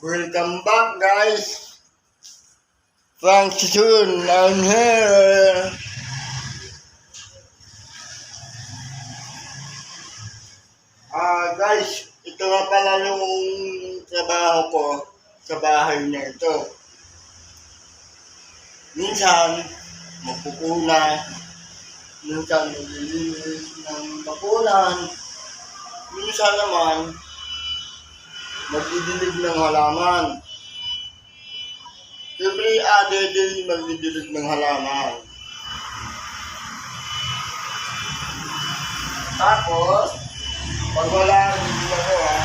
Welcome back, guys. Frank Soon, I'm here. Ah, guys, ito nga pala yung trabaho ko sa bahay na ito. Minsan, magpupunan. Minsan, maglilinis ng bakulan. Minsan naman, magdidilig ng halaman. Every other day, magdidilig ng halaman. Tapos, pag wala, ako ha.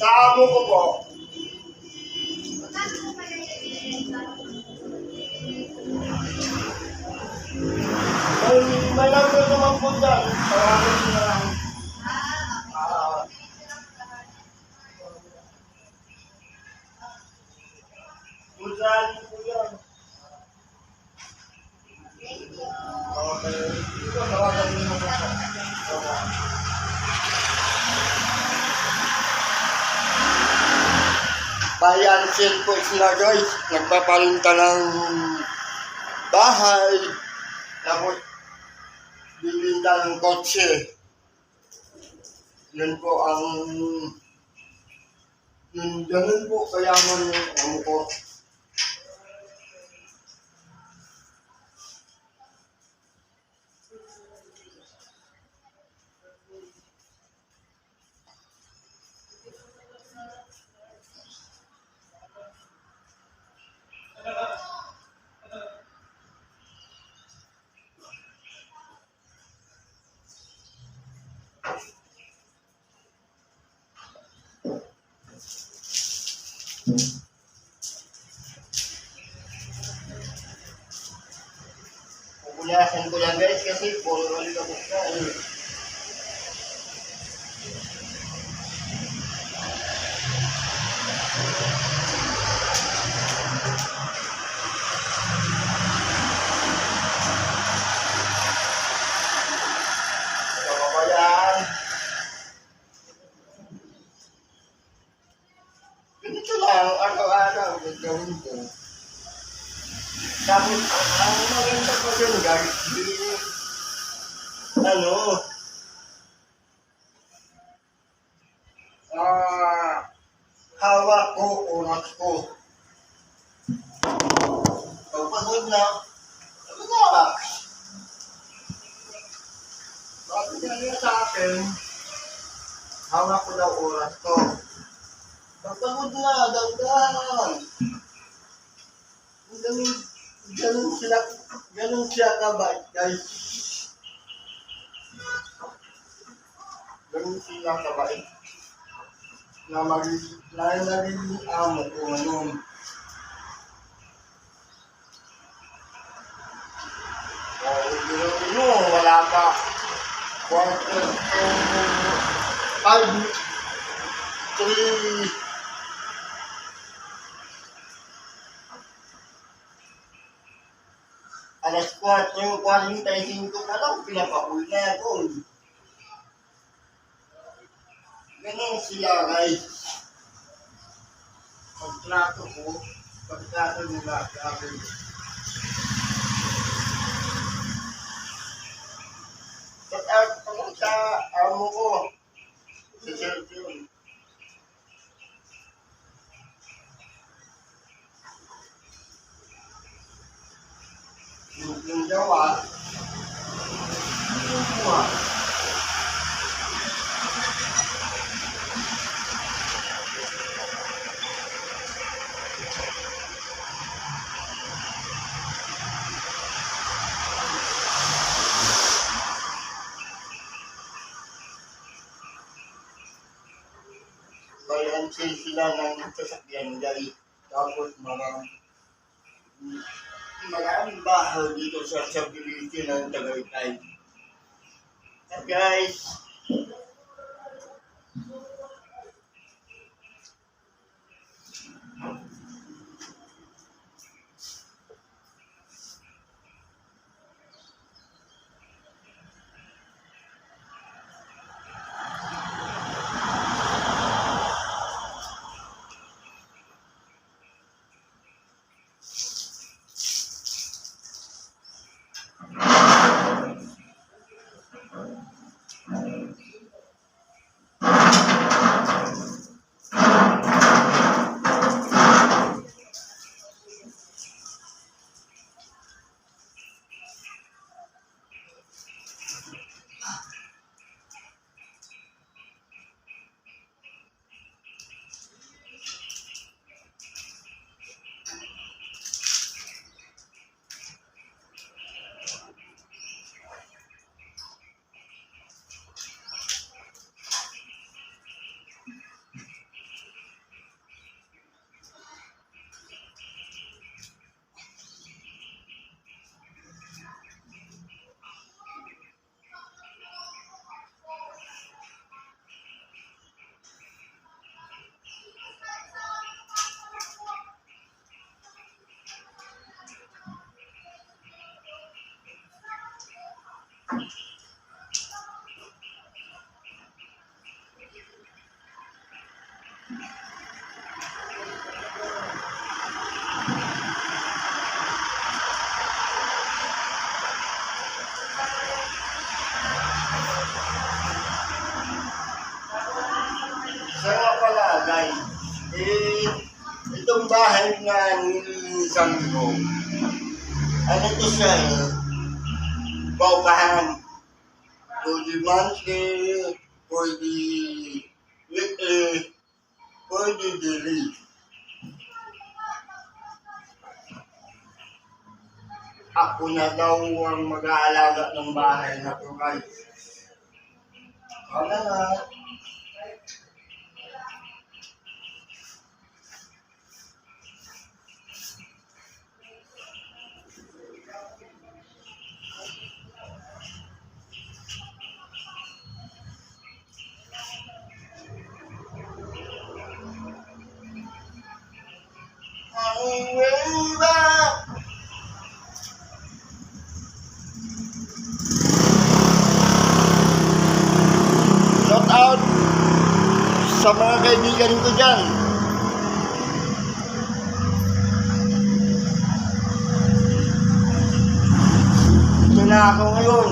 Sa amo ko po, number naman po dyan. Nyo na lang. Niyo po yan. Okay. Ito, niyo na. Okay. Bayan po sila guys. Nagpapalinta ng bahay. Tapos, bilinta ng kotse. Yun po ang... Yun, ganun po kayaman amo ko. Pupunasan ko lang guys kasi puro ulit ako sa Pag pagod na, relax. Sabi niya niya sa akin, hawak ko daw oras ko. Pag pagod na, dandan. Ganun, ganun sila, ganun siya kabait, guys. Ganun sila kabait. Na mag, na naging amo ko ngayon. Yun, wala pa. Quarter to five, three, alas 4, yung 45 pa lang, pinapakul na ako. Ganun sila, guys. Pagtrato ko, pagtrato nila sa akin. Pag ako sa amo ko, sa cellphone, yung, jawa, yung buwa. Sila ng sasakyan guys. Tapos mga maraming bahay dito sa subdivision ng Tagaytay. So guys, Guys, eh, itong bahay nga nilinisan ko, ano to siya eh, paupahan. Pwede monthly, pwede weekly, pwede daily. Ako na daw ang mag-aalaga ng bahay na to. Ano na? Shout out sa mga kaibigan ko dyan. Ito na ako ngayon.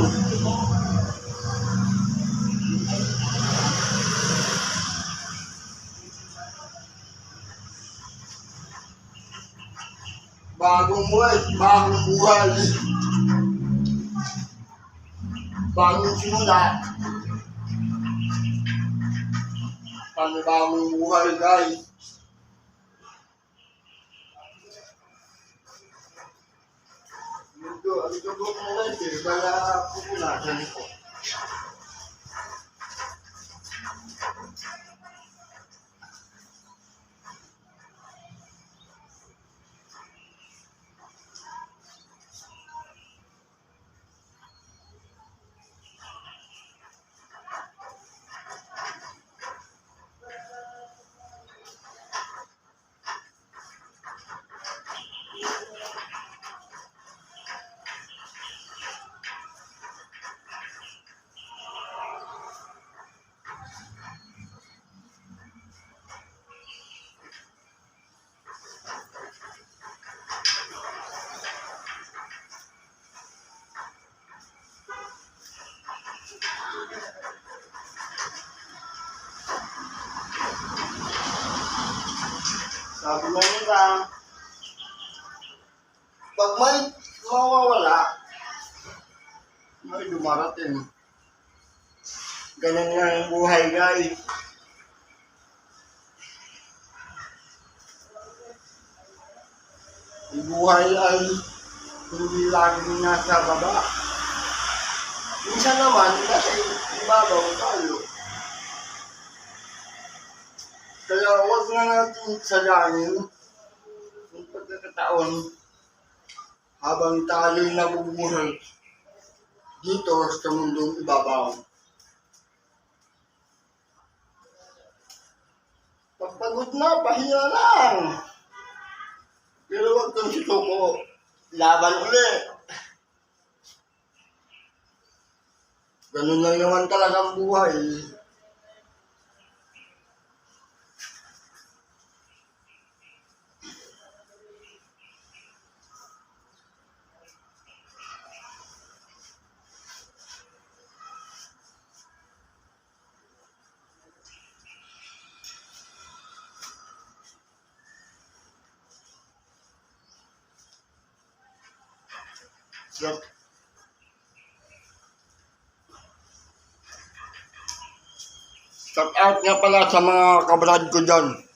Bagong buhay, bagong buhay. Bagong simula. Panibagong buhay, guys. Ito, ito po mo guys eh. Kaya pupunatan ko. Sabi pag may mawawala, may dumarating. Ganun nga ang buhay, guys. Ang buhay ay hindi laging nasa baba. Minsan naman, nasa ibabaw tayo. Kaya huwag na natin salamin yung pagkakataon habang tayo'y nabubuhay dito sa mundong ibabaw. Pag pagod na, pahinga lang. Pero huwag kang susuko. Laban ulit. Ganun lang naman talaga ang buhay. Shout, shout out nga pala sa mga kabrad ko dyan.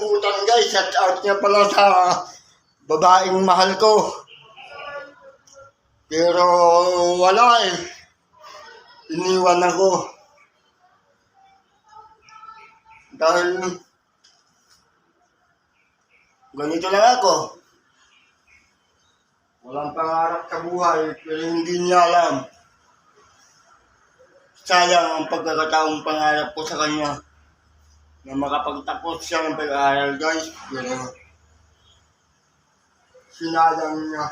Makakalimutan guys. Shout out niya pala sa babaeng mahal ko. Pero wala eh. Iniwan ako. Dahil ganito lang ako. Walang pangarap sa buhay, pero hindi niya alam. Sayang ang pagkakataong pangarap ko sa kanya na makapagtapos siya ng pag-aaral guys, pero sinayang niya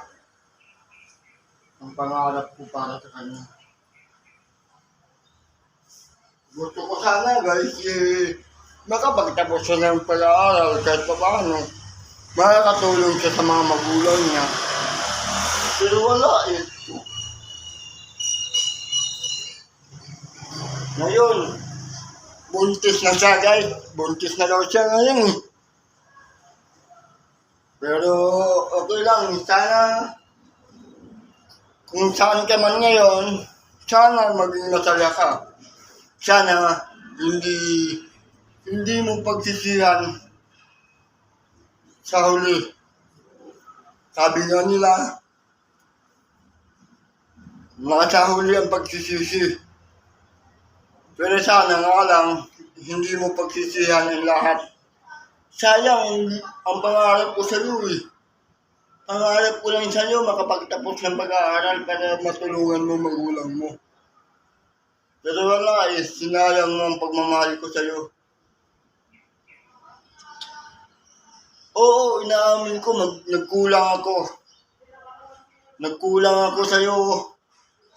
ang pangarap ko para sa kanya. Gusto ko sana guys, eh, makapagtapos siya ng pag-aaral kahit pa paano. Makakatulong siya sa mga magulang niya. Pero wala eh. Ngayon, buntis na siya guys. Buntis na daw siya ngayon. Pero okay lang, sana kung saan ka man ngayon, sana maging masaya ka. Sana hindi hindi mo pagsisihan sa huli. Sabi nga nila, nasa huli ang pagsisisi. Pero sana nga lang, hindi mo pagsisihan ang lahat. Sayang, ang pangarap ko sa iyo eh. Pangarap ko lang sa iyo, makapagtapos ng pag-aaral para matulungan mo magulang mo. Pero wala eh, sinayang mo ang pagmamahal ko sa iyo. Oo, inaamin ko, mag, nagkulang ako. Nagkulang ako sa iyo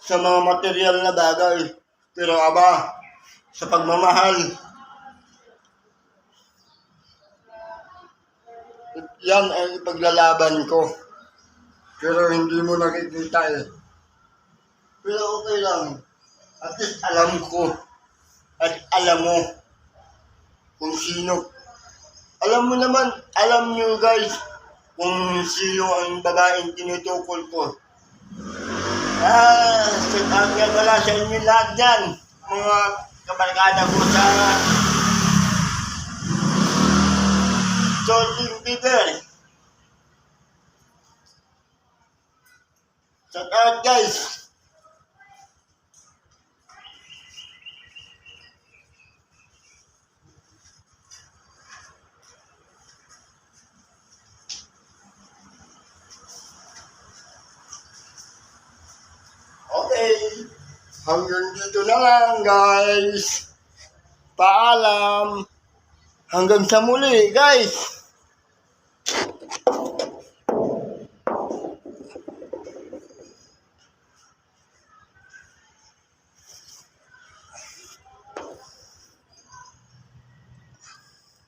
sa mga material na bagay. Pero aba, sa pagmamahal, yan ang ipaglalaban ko. Pero hindi mo nakikita eh. Pero okay lang. At least alam ko. At alam mo kung sino. Alam mo naman, alam nyo guys, kung sino ang babaeng tinutukol ko. Ah, sikat nga wala sa inyo lahat dyan. Mga kabarkada ko sa Jordan Bieber. Shout out guys. Okay. Hanggang dito na lang guys. Paalam. Hanggang sa muli guys.